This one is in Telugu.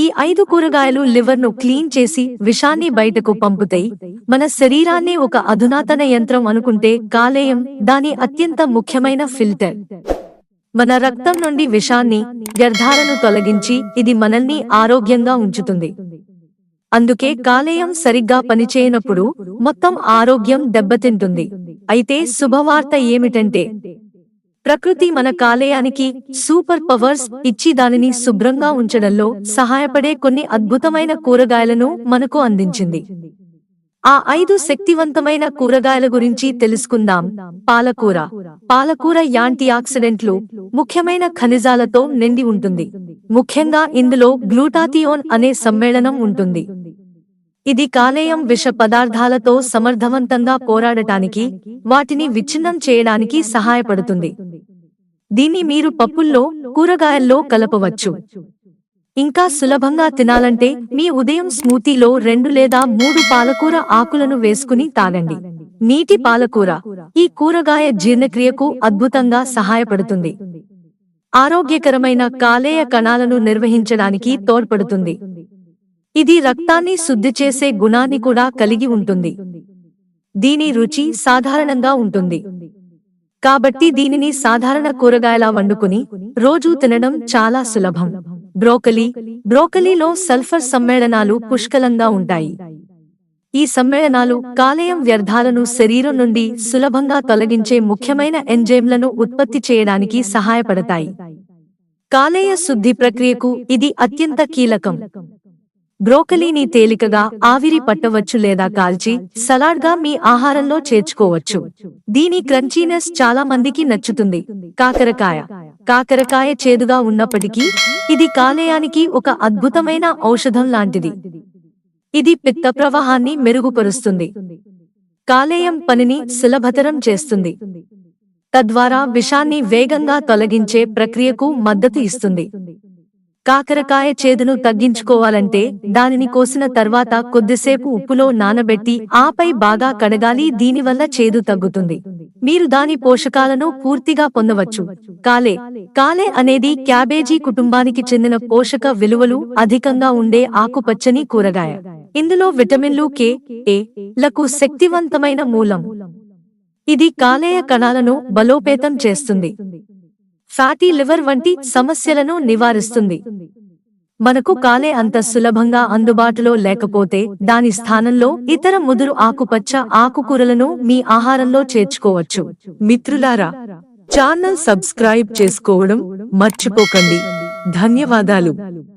ఈ ఐదు కూరగాయలు లివర్ను క్లీన్ చేసి విషాన్ని బయటకు పంపుతాయి. మన శరీరాన్ని ఒక అధునాతన యంత్రం అనుకుంటే కాలేయం దాని అత్యంత ముఖ్యమైన ఫిల్టర్. మన రక్తం నుండి విషాన్ని వ్యర్థాలను తొలగించి ఇది మనల్ని ఆరోగ్యంగా ఉంచుతుంది. అందుకే కాలేయం సరిగ్గా పనిచేయనప్పుడు మొత్తం ఆరోగ్యం దెబ్బతింటుంది. అయితే శుభవార్త ఏమిటంటే ప్రకృతి మన కాలేయానికి సూపర్ పవర్స్ ఇచ్చి దానిని శుభ్రంగా ఉంచడంలో సహాయపడే కొన్ని అద్భుతమైన కూరగాయలను మనకు అందించింది. ఆ ఐదు శక్తివంతమైన కూరగాయల గురించి తెలుసుకుందాం. పాలకూర. పాలకూర యాంటీ ఆక్సిడెంట్లు ముఖ్యమైన ఖనిజాలతో నిండి ఉంటుంది. ముఖ్యంగా ఇందులో గ్లూటాథియోన్ అనే సమ్మేళనం ఉంటుంది. ఇది కాలేయం విష పదార్థాలతో సమర్థవంతంగా పోరాడటానికి వాటిని విచ్ఛిన్నం చేయడానికి సహాయపడుతుంది. దీన్ని మీరు పప్పుల్లో కూరగాయల్లో కలపవచ్చు. ఇంకా సులభంగా తినాలంటే మీ ఉదయం స్మూతీలో రెండు లేదా మూడు పాలకూర ఆకులను వేసుకుని తాగండి. నీటి పాలకూర ఈ కూరగాయ జీర్ణక్రియకు అద్భుతంగా సహాయపడుతుంది. ఆరోగ్యకరమైన కాలేయ కణాలను నిర్వహించడానికి తోడ్పడుతుంది. ఇది రక్తాన్ని శుద్ధి చేసే గుణాన్ని కూడా కలిగి ఉంటుంది. దీని రుచి సాధారణంగా ఉంటుంది. కాబట్టి దీనిని సాధారణ కూరగాయలా వండుకుని రోజూ తినడం చాలా సులభం. బ్రోకలీ బ్రోకలీలో సల్ఫర్ సమ్మేళనాలు పుష్కలంగా ఉంటాయి. ఈ సమ్మేళనాలు కాలేయం వ్యర్థాలను శరీరం నుండి సులభంగా తొలగించే ముఖ్యమైన ఎంజైమ్లను ఉత్పత్తి చేయడానికి సహాయపడతాయి. కాలేయ శుద్ధి ప్రక్రియకు ఇది అత్యంత కీలకం. బ్రోకలీని తేలికగా ఆవిరి పట్టవచ్చు లేదా కాల్చి సలాడ్గా మీ ఆహారంలో చేర్చుకోవచ్చు. దీని క్రంచీనెస్ చాలా మందికి నచ్చుతుంది. కాకరకాయ. కాకరకాయ చేదుగా ఉన్నప్పటికీ ఇది కాలేయానికి ఒక అద్భుతమైన ఔషధం లాంటిది. ఇది పిత్త ప్రవాహాన్ని మెరుగుపరుస్తుంది. కాలేయం పనిని సులభతరం చేస్తుంది. తద్వారా విషాన్ని వేగంగా తొలగించే ప్రక్రియకు మద్దతు ఇస్తుంది. కాకరకాయ చేదును తగ్గించుకోవాలంటే దానిని కోసిన తర్వాత కొద్దిసేపు ఉప్పులో నానబెట్టి ఆపై బాగా కడగాలి. దీనివల్ల చేదు తగ్గుతుంది. మీరు దాని పోషకాలను పూర్తిగా పొందవచ్చు. కాలే. కాలే అనేది క్యాబేజీ కుటుంబానికి చెందిన పోషక విలువలు అధికంగా ఉండే ఆకుపచ్చని కూరగాయ. ఇందులో విటమిన్లు కే ఏ లకు శక్తివంతమైన మూలం. ఇది కాలేయ కణాలను బలోపేతం చేస్తుంది. ఫ్యాటీ లివర్ వంటి సమస్యలను నివారిస్తుంది. మనకు కాలే అంత సులభంగా అందుబాటులో లేకపోతే దాని స్థానంలో ఇతర ముదురు ఆకుపచ్చ ఆకుకూరలను మీ ఆహారంలో చేర్చుకోవచ్చు. మిత్రులారా ఛానల్ సబ్స్క్రైబ్ చేసుకోవడం మర్చిపోకండి. ధన్యవాదాలు.